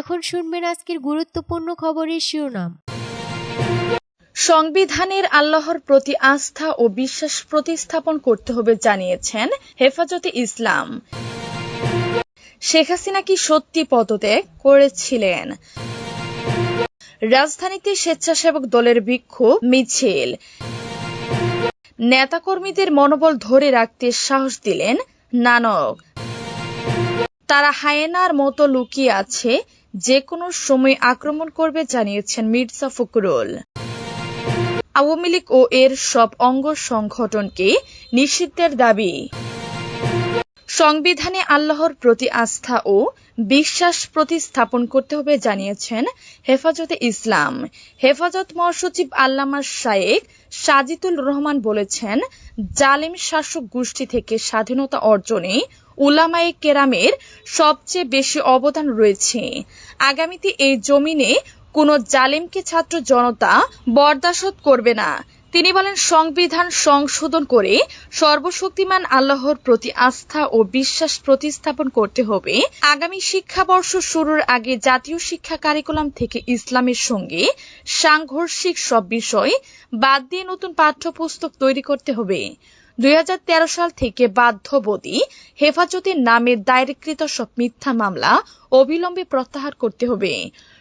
এখন শুনবেন আজকের গুরুত্বপূর্ণ খবরের শিরোনাম। সংবিধানের আল্লাহর প্রতি আস্থা ও বিশ্বাস প্রতিস্থাপন করতে হবে জানিয়েছেন হেফাজতে ইসলাম। শেখ হাসিনা কি সত্যি পদত্যাগ করেছিলেন? রাজধানীতে স্বেচ্ছাসেবক দলের বিক্ষোভ, মিছিল। নেতাকর্মীদের মনোবল ধরে রাখতে সাহস দিলেন নানক। তারা হায়েনার মতো লুকিয়ে আছে যে কোনো সময় আক্রমণ করবে জানিয়েছেন মির্জা ফখরুল। আওয়ামী লীগ ও এর সব অঙ্গ সংগঠনকে নিষিদ্ধের দাবি। সংবিধানে আল্লাহর প্রতি আস্থা ও বিশ্বাস প্রতিস্থাপন করতে হবে জানিয়েছেন হেফাজতে ইসলাম। হেফাজত মহাসচিব আল্লামা শায়েক সাজিদুল রহমান বলেছেন, জালিম শাসক গোষ্ঠী থেকে স্বাধীনতা অর্জনে উলামায়ে কেরামের সবচেয়ে বেশি অবদান রয়েছে। আগামীতে এই জমিনে কোনো জালিমকে ছাত্র জনতা বরদাশত করবে না। তিনি বলেন, সংবিধান সংশোধন করে সর্বশক্তিমান আল্লাহর প্রতি আস্থা ও বিশ্বাস প্রতিস্থাপন করতে হবে। আগামী শিক্ষাবর্ষ শুরুর আগে জাতীয় শিক্ষা কারিকুলাম থেকে ইসলামের সঙ্গে সাংঘর্ষিক সব বিষয় বাদ দিয়ে নতুন পাঠ্যপুস্তক তৈরি করতে হবে। দুই হাজার তেরো সাল থেকে বাধ্যবতী হেফাজতের নামে দায়েরকৃত সব মিথ্যা মামলা অবিলম্বে প্রত্যাহার করতে হবে।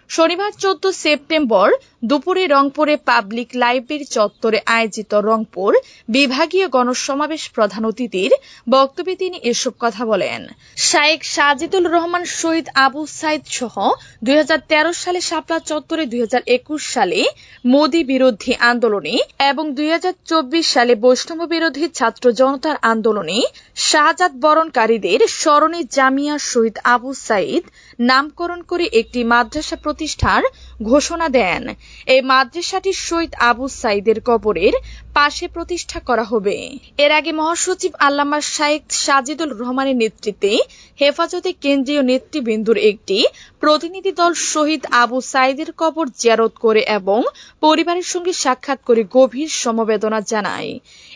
শনিবার চোদ্দ সেপ্টেম্বর দুপুরে রংপুরে পাবলিক লাইব্রেরি চত্বরে আয়োজিত রংপুর বিভাগীয় গণসমাবেশ প্রধান অতিথির বক্তব্যে তিনি এসব কথা বলেন। শায়েক সাজিদুল রহমান, শহীদ আবু সাইদ সহ দুই হাজার তেরো সালে শাপলা চত্বরে, দুই হাজার একুশ সালে মোদী বিরোধী আন্দোলনে এবং দুই হাজার চব্বিশ সালে বৈষ্ণব বিরোধী ছাত্র জনতার আন্দোলনে শাহজাদ বরণকারীদের স্মরণে জামিয়া শহীদ আবু সাইদ নামকরণ করে একটি মাদ্রাসা প্রতিষ্ঠার ঘোষণা দেন। এই মাদ্রাসাটি শহীদ আবু সাইদের কবরের পাশে প্রতিষ্ঠা করা হবে। এর আগে মহাসচিব আল্লামা শাইখ সাজিদুল রহমানের নেতৃত্বে হেফাজতে কেন্দ্রীয় নেতৃবৃন্দুর একটি প্রতিনিধি দল শহীদ আবু সাইদের কবর জিয়ারত করে এবং পরিবারের সঙ্গে সাক্ষাৎ করে গভীর সমবেদনা জানায়।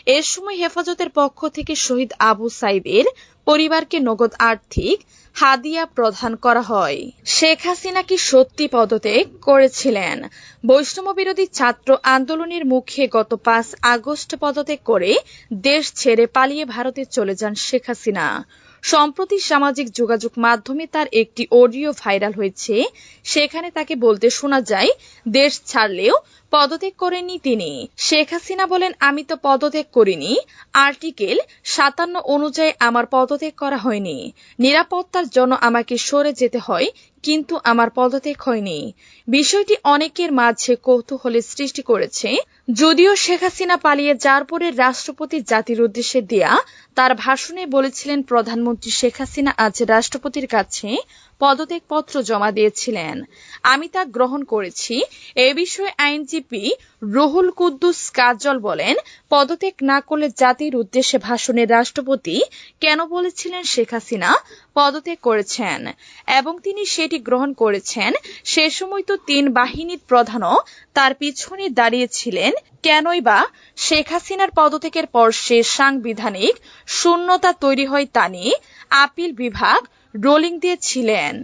এ সময় হেফাজতের পক্ষ থেকে শহীদ আবু সাইদের পরিবারকে নগদ আর্থিক হাদিয়া প্রদান করা হয়। শেখ হাসিনা কি সত্যি পদত্যাগ করেছিলেন? বৈষ্ণব বিরোধী ছাত্র আন্দোলনের মুখে গত পাঁচ আগস্ট পদত্যাগ করে দেশ ছেড়ে পালিয়ে ভারতে চলে যান শেখ হাসিনা। সম্প্রতি সামাজিক যোগাযোগ মাধ্যমে তার একটি অডিও ভাইরাল হয়েছে। সেখানে তাকে বলতে শোনা যায়, দেশ ছাড়লেও পদত্যাগ করেননি তিনি। শেখ হাসিনা বলেন, আমি তো পদত্যাগ করিনি। আর্টিকেল সাতান্ন অনুযায়ী আমার পদত্যাগ করা হয়নি। নিরাপত্তার জন্য আমাকে সরে যেতে হয় কিন্তু আমার পদত্যাগ হয়নি। বিষয়টি অনেকের মাঝে কৌতূহলের সৃষ্টি করেছে। যদিও শেখ হাসিনা পালিয়ে যার পরে রাষ্ট্রপতি জাতির উদ্দেশ্যে দেয়া, তার ভাষণে বলেছিলেন প্রধানমন্ত্রী শেখ হাসিনা আজ রাষ্ট্রপতির কাছে পদত্যাগ পত্র জমা দিয়েছিলেন। আমি তা গ্রহণ করেছি। এ বিষয়ে আইনজীবী রুহুল কুদ্দুস কাজল বলেন, পদত্যাগ না করলে জাতির উদ্দেশ্যে ভাষণে রাষ্ট্রপতি কেন বলেছিলেন শেখ হাসিনা? পদত্যাগ করেছেন। এবং তিনি সেটি গ্রহণ করেছেন, সে সময় তো তিন বাহিনীর প্রধানও তার পিছনে দাঁড়িয়েছিলেন। কেনই বা শেখ হাসিনার পদত্যাগের পর সে সাংবিধানিক শূন্যতা তৈরি হয় তা নিয়ে আপিল বিভাগ রোলিং দিয়েছিলেন।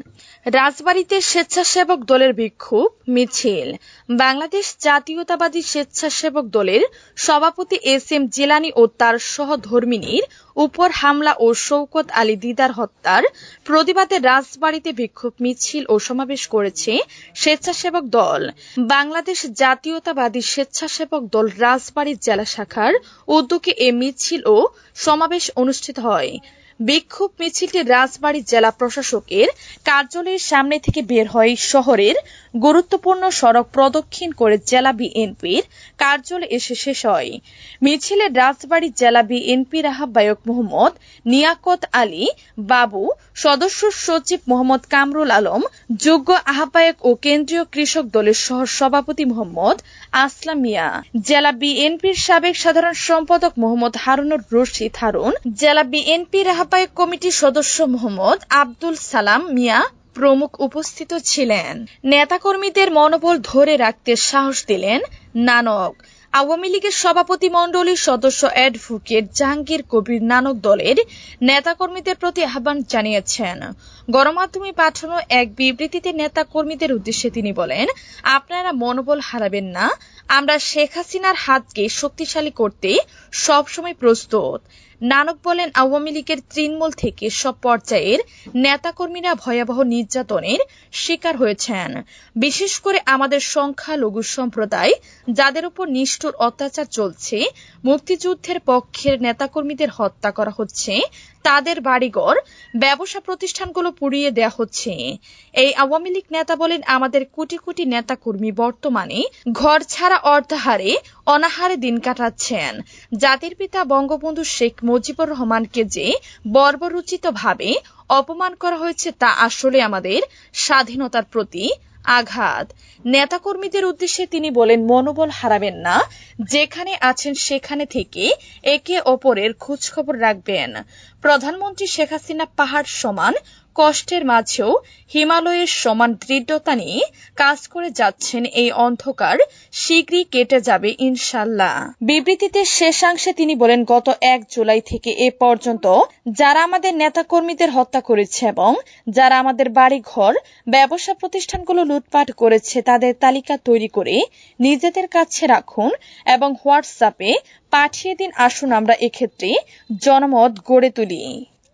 রাজবাড়ীতে স্বেচ্ছাসেবক দলের বিক্ষোভ, মিছিল। বাংলাদেশ জাতীয়তাবাদী স্বেচ্ছাসেবক দলের সভাপতি এস এম জেলানি ও তার সহধর্মিনীর উপর হামলা ও শৌকত আলী দিদার হত্যার প্রতিবাদে রাজবাড়ীতে বিক্ষোভ, মিছিল ও সমাবেশ করেছে স্বেচ্ছাসেবক দল। বাংলাদেশ জাতীয়তাবাদী স্বেচ্ছাসেবক দল রাজবাড়ী জেলা শাখার উদ্যোগে এ মিছিল ও সমাবেশ অনুষ্ঠিত হয়। বিক্ষোভ মিছিলটি রাজবাড়ী জেলা প্রশাসকের কার্যালয়ের সামনে থেকে বের হয় শহরের গুরুত্বপূর্ণ সড়ক প্রদক্ষিণ করে জেলা বিএনপির কার্যালয়ে এসে শেষ হয়। মিছিলে রাজবাড়ী জেলা বিএনপির আহ্বায়ক মোহাম্মদ নিয়াকত আলী, বাবু, সদস্য সচিব মোহাম্মদ কামরুল আলম, যোগ্য আহ্বায়ক ও কেন্দ্রীয় কৃষক দলের সহ সভাপতি মোহাম্মদ আসলাম মিয়া। জেলা বিএনপির সাবেক সাধারণ সম্পাদক মোহাম্মদ হারুনুর রশিদ হারুন, জেলা বিএনপির আহ্বায়ক কমিটির সদস্য মোহাম্মদ আব্দুল সালাম মিয়া প্রমুখ উপস্থিত ছিলেন। নেতাকর্মীদের মনোবল ধরে রাখতে সাহস দিলেন নানক। আওয়ামী লীগের সভাপতি মণ্ডলীর সদস্য অ্যাডভোকেট জাহাঙ্গীর কবির নানক দলের নেতাকর্মীদের প্রতি আহ্বান জানিয়েছেন। গণমাধ্যমে পাঠানো এক বিবৃতিতে নেতা কর্মীদের উদ্দেশ্যে তিনি বলেন, আপনারা মনোবল হারাবেন না। আমরা শেখ হাসিনার হাতকে শক্তিশালী করতে সবসময় প্রস্তুত। নানক বলেন, আওয়ামী লীগের তৃণমূল থেকে সব পর্যায়ের নেতাকর্মীরা ভয়াবহ নির্যাতনের শিকার হয়েছেন। বিশেষ করে আমাদের সংখ্যালঘু সম্প্রদায়, যাদের উপর নিষ্ঠুর অত্যাচার চলছে, মুক্তিযুদ্ধের পক্ষের নেতাকর্মীদের হত্যা করা হচ্ছে, তাদের বাড়িঘর, ব্যবসা প্রতিষ্ঠানগুলো পুড়িয়ে দেয়া হচ্ছে। এই আওয়ামী লীগ নেতা বলেন, আমাদের কোটি কোটি নেতাকর্মী বর্তমানে ঘর ছাড়া অর্ধাহারে অনাহারে দিন কাটাচ্ছেন। জাতির পিতা বঙ্গবন্ধু শেখ মুজিবুর রহমানকে যে বর্বরোচিতভাবে অপমান করা হয়েছে তা আসলে আমাদের স্বাধীনতার প্রতি আঘাত। নেতাকর্মীদের উদ্দেশ্যে তিনি বলেন, মনোবল হারাবেন না। যেখানে আছেন সেখানে থেকে একে অপরের খোঁজখবর রাখবেন। প্রধানমন্ত্রী শেখ হাসিনা পাহাড় সমান কষ্টের মাঝেও হিমালয়ের সমান দৃঢ়তা নিয়ে কাজ করে যাচ্ছেন এই অন্ধকার শীঘ্রই কেটে যাবে ইনশাল্লাহ। বিবৃতিতে শেষাংশে তিনি বলেন, গত এক জুলাই থেকে এ পর্যন্ত যারা আমাদের নেতাকর্মীদের হত্যা করেছে এবং যারা আমাদের বাড়ি ঘর ব্যবসা প্রতিষ্ঠানগুলো লুটপাট করেছে, তাদের তালিকা তৈরি করে নিজেদের কাছে রাখুন এবং হোয়াটসঅ্যাপে পাঠিয়ে দিন। আসুন আমরা এক্ষেত্রে জনমত গড়ে তুলি।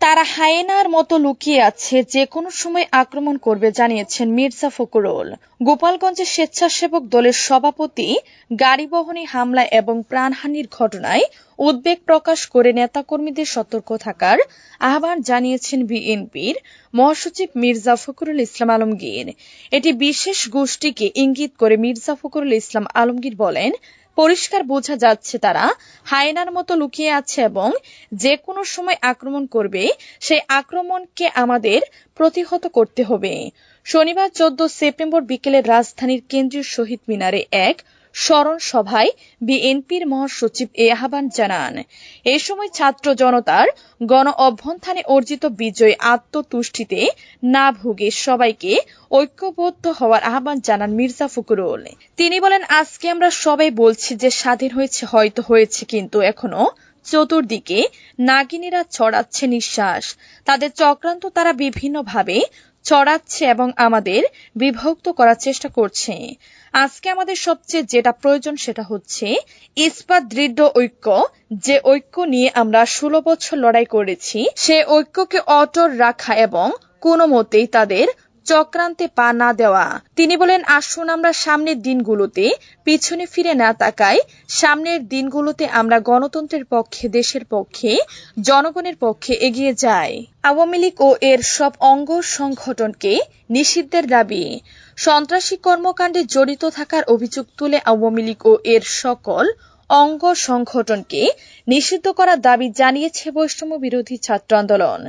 তারা হায়েনার মতো লুকিয়ে আছে, যে কোনো সময় আক্রমণ করবে, জানিয়েছেন মির্জা ফখরুল। গোপালগঞ্জের স্বেচ্ছাসেবক দলের সভাপতি গাড়ি বহনে হামলা এবং প্রাণহানির ঘটনায় উদ্বেগ প্রকাশ করে নেতাকর্মীদের সতর্ক থাকার আহ্বান জানিয়েছেন বিএনপির মহাসচিব মির্জা ফখরুল ইসলাম আলমগীর। এটি বিশেষ গোষ্ঠীকে ইঙ্গিত করে মির্জা ফখরুল ইসলাম আলমগীর বলেন পরিষ্কার বোঝা যাচ্ছে তারা হায়নার মতো লুকিয়ে আছে এবং যে কোনো সময় আক্রমণ করবে, সেই আক্রমণকে আমাদের প্রতিহত করতে হবে। শনিবার, চোদ্দ সেপ্টেম্বর বিকেলে রাজধানীর কেন্দ্রীয় শহীদ মিনারে এক স্মরণ সভায় বিএনপির মহাসচিব এ আহ্বান জানান। এ সময় ছাত্র জনতার গণ অভ্যন্থানে অর্জিত বিজয় আত্মতুষ্টিতে না ভুগে সবাইকে ঐক্যবদ্ধ হওয়ার আহ্বান জানান মির্জা ফখরুল। তিনি বলেন, আজকে আমরা সবাই বলছি যে স্বাধীন হয়েছে, হয়তো হয়েছে, কিন্তু এখনও চতুর্দিকে নাগিনীরা ছড়াচ্ছে নিঃশ্বাস। তাদের চক্রান্ত তারা বিভিন্নভাবে ছড়াচ্ছে এবং আমাদের বিভক্ত করার চেষ্টা করছে। আজকে আমাদের সবচেয়ে যেটা প্রয়োজন সেটা হচ্ছে ইস্পাত দৃঢ় ঐক্য। যে ঐক্য নিয়ে আমরা ষোলো বছর লড়াই করেছি, সে ঐক্যকে অটল রাখা এবং কোনো মতেই তাদের চক্রান্তে পা না দেওয়া। তিনি বলেন, আসুন আমরা সামনের দিনগুলোতে পিছনে ফিরে না তাকাই। সামনের দিনগুলোতে আমরা গণতন্ত্রের পক্ষে, দেশের পক্ষে, জনগণের পক্ষে এগিয়ে যাই। আওয়ামী লীগ ও এর সব অঙ্গ সংগঠনকে নিষিদ্ধের দাবি। সন্ত্রাসী কর্মকাণ্ডে জড়িত থাকার অভিযোগ তুলে আওয়ামী লীগ ও এর সকল অঙ্গ সংগঠনকে নিষিদ্ধ করার দাবি জানিয়েছে বৈষম্য বিরোধী ছাত্র আন্দোলন।